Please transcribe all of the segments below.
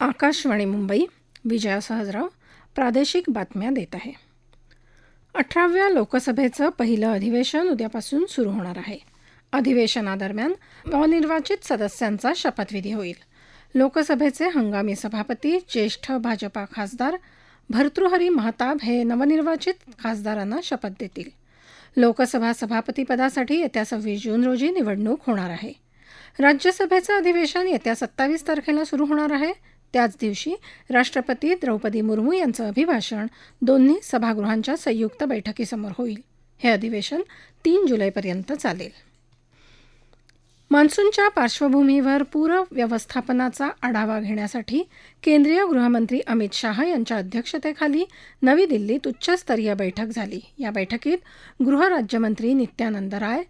आकाशवाणी मुंबई विजया सहजराव प्रादेशिक बातम्या देत आहे. अठराव्या लोकसभेचं पहिलं अधिवेशन उद्यापासून सुरू होणार आहे. अधिवेशनादरम्यान नवनिर्वाचित सदस्यांचा शपथविधी होईल. लोकसभेचे हंगामी सभापती ज्येष्ठ भाजपा खासदार भर्तृहरी महताब हे नवनिर्वाचित खासदारांना शपथ देतील. लोकसभा सभापतीपदासाठी येत्या सव्वीस जून रोजी निवडणूक होणार आहे. राज्यसभेचं अधिवेशन येत्या सत्तावीस तारखेला सुरू होणार आहे. त्याच दिवशी राष्ट्रपती द्रौपदी मुर्मू यांचं अभिभाषण दोन्ही सभागृहांच्या संयुक्त बैठकीसमोर होईल. हे अधिवेशन तीन जुलैपर्यंत चालेल. मान्सूनच्या पार्श्वभूमीवर पूर व्यवस्थापनाचा आढावा घेण्यासाठी केंद्रीय गृहमंत्री अमित शाह यांच्या अध्यक्षतेखाली नवी दिल्लीत उच्चस्तरीय बैठक झाली. या बैठकीत गृहराज्यमंत्री नित्यानंद राय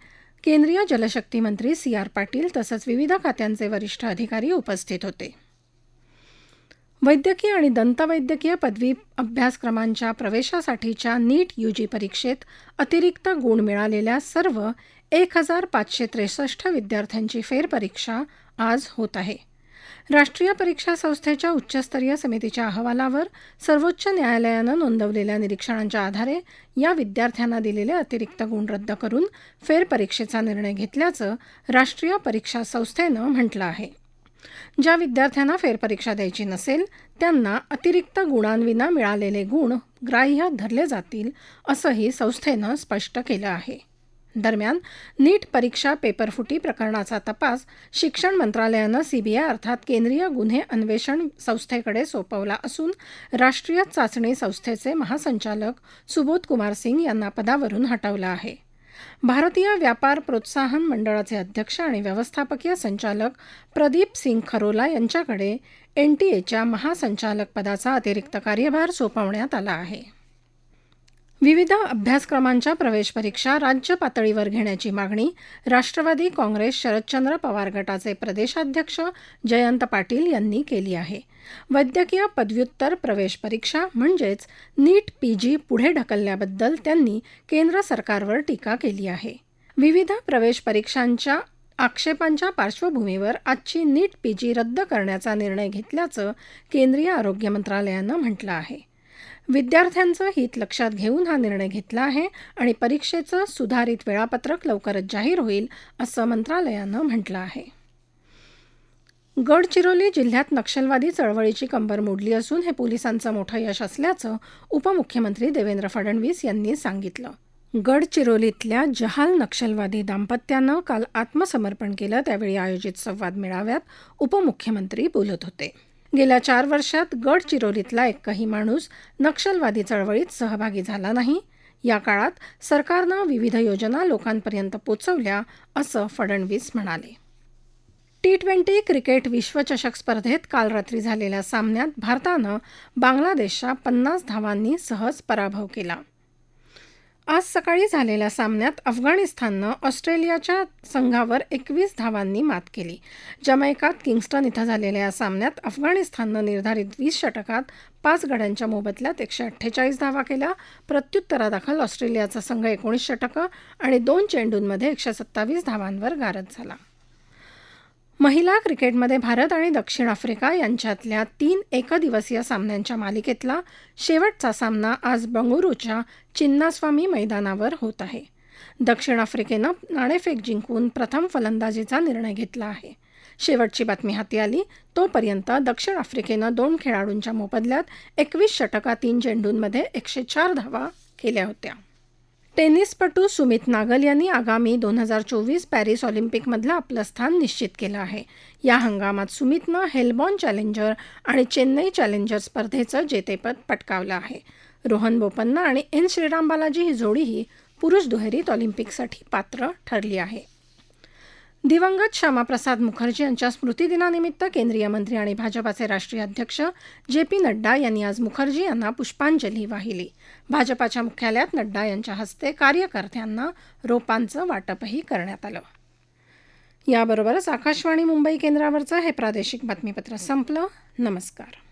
केंद्रीय जलशक्ती मंत्री सी आर पाटील तसंच विविध खात्यांचे वरिष्ठ अधिकारी उपस्थित होते. वैद्यकीय आणि दंतवैद्यकीय पदवी अभ्यासक्रमांच्या प्रवेशासाठीच्या नीट यूजी परीक्षेत अतिरिक्त गुण मिळालेल्या सर्व एक हजार पाचशे त्रेसष्ट विद्यार्थ्यांची फेरपरीक्षा आज होत आहे. राष्ट्रीय परीक्षा संस्थेच्या उच्चस्तरीय समितीच्या अहवालावर सर्वोच्च न्यायालयानं नोंदवलेल्या निरीक्षणांच्या आधारे या विद्यार्थ्यांना दिलेले अतिरिक्त गुण रद्द करून फेरपरीक्षेचा निर्णय घेतल्याचं राष्ट्रीय परीक्षा संस्थेनं म्हटलं आहे. ज्या विद्यार्थ्यांना फेरपरीक्षा द्यायची नसेल त्यांना अतिरिक्त गुणांविना मिळालेले गुण ग्राह्य धरले जातील असंही संस्थेनं स्पष्ट केलं आहे. दरम्यान नीट परीक्षा पेपरफुटी प्रकरणाचा तपास शिक्षण मंत्रालयानं सीबीआय अर्थात केंद्रीय गुन्हे अन्वेषण संस्थेकडे सोपवला असून राष्ट्रीय चाचणी संस्थेचे महासंचालक सुबोध कुमार सिंग यांना पदावरून हटवलं आहे. भारतीय व्यापार प्रोत्साहन मंडळाचे अध्यक्ष आणि व्यवस्थापकीय संचालक प्रदीप सिंग खरोला यांच्याकडे एनटीएच्या महासंचालकपदाचा अतिरिक्त कार्यभार सोपवण्यात आला आहे. विविध अभ्यासक्रमांच्या प्रवेश परीक्षा राज्य पातळीवर घेण्याची मागणी राष्ट्रवादी काँग्रेस शरदचंद्र पवार गटाचे प्रदेशाध्यक्ष जयंत पाटील यांनी केली आहे. वैद्यकीय पदव्युत्तर प्रवेश परीक्षा म्हणजेच नीट पीजी पुढे ढकलल्याबद्दल त्यांनी केंद्र सरकारवर टीका केली आहे. विविध प्रवेश परीक्षांच्या आक्षेपांच्या पार्श्वभूमीवर आजची नीट पीजी रद्द करण्याचा निर्णय घेतल्याचं केंद्रीय आरोग्य मंत्रालयानं म्हटलं आहे. विद्यार्थ्यांचं हित लक्षात घेऊन हा निर्णय घेतला आहे आणि परीक्षेचं सुधारित वेळापत्रक लवकरच जाहीर होईल असं मंत्रालयानं म्हटलं आहे. गडचिरोली जिल्ह्यात नक्षलवादी चळवळीची कंबर मोडली असून हे पोलिसांचं मोठं यश असल्याचं उपमुख्यमंत्री देवेंद्र फडणवीस यांनी सांगितलं. गडचिरोलीतल्या जहाल नक्षलवादी दाम्पत्यानं काल आत्मसमर्पण केलं त्यावेळी आयोजित संवाद मेळाव्यात उपमुख्यमंत्री बोलत होते. गेल्या चार वर्षात गडचिरोलीतला एकही माणूस नक्षलवादी चळवळीत सहभागी झाला नाही. या काळात सरकारनं विविध योजना लोकांपर्यंत पोचवल्या असं फडणवीस म्हणाले. टी ट्वेंटी क्रिकेट विश्वचषक स्पर्धेत काल रात्री झालेल्या सामन्यात भारतानं बांगलादेशचा पन्नास धावांनी सहज पराभव केला. आज सकाळी झालेल्या सामन्यात अफगाणिस्ताननं ऑस्ट्रेलियाच्या संघावर एकवीस धावांनी मात केली. जमैकात किंग्स्टन इथं झालेल्या या सामन्यात अफगाणिस्ताननं निर्धारित वीस षटकात पाच गड्यांच्या मोबदल्यात एकशे अठ्ठेचाळीस धावा केल्या. प्रत्युत्तरादाखल ऑस्ट्रेलियाचा संघ एकोणीस षटकं आणि दोन चेंडूंमध्ये एकशे सत्तावीस धावांवर गारद झाला. महिला क्रिकेटमध्ये भारत आणि दक्षिण आफ्रिका यांच्यातल्या तीन एकदिवसीय सामन्यांच्या मालिकेतला शेवटचा सामना आज बंगळुरूच्या चिन्नास्वामी मैदानावर होत आहे. दक्षिण आफ्रिकेनं नाणेफेक जिंकून प्रथम फलंदाजीचा निर्णय घेतला आहे. शेवटची बातमी हाती आली तोपर्यंत दक्षिण आफ्रिकेनं दोन खेळाडूंच्या मोबदल्यात एकवीस षटका तीन चेंडूंमध्ये एकशे चार धावा केल्या होत्या. टेनिसपटू सुमित नागल यांनी आगामी दोन हजार चोवीस पॅरिस ऑलिम्पिकमधलं आपलं स्थान निश्चित केलं आहे. या हंगामात सुमितनं हेलबॉर्न चॅलेंजर आणि चेन्नई चॅलेंजर स्पर्धेचं जेतेपद पटकावलं आहे. रोहन बोपन्ना आणि एन श्रीराम बालाजी ही जोडीही पुरुष दुहेरीत ऑलिम्पिकसाठी पात्र ठरली आहे. दिवंगत श्यामाप्रसाद मुखर्जी यांच्या स्मृतिदिनानिमित्त केंद्रीय मंत्री आणि भाजपाचे राष्ट्रीय अध्यक्ष जे पी नड्डा यांनी आज मुखर्जी यांना पुष्पांजली वाहिली. भाजपाच्या मुख्यालयात नड्डा यांच्या हस्ते कार्यकर्त्यांना रोपांचं वाटपही करण्यात आलं. याबरोबरच आकाशवाणी मुंबई केंद्रावरचं हे प्रादेशिक बातमीपत्र संपलं. नमस्कार.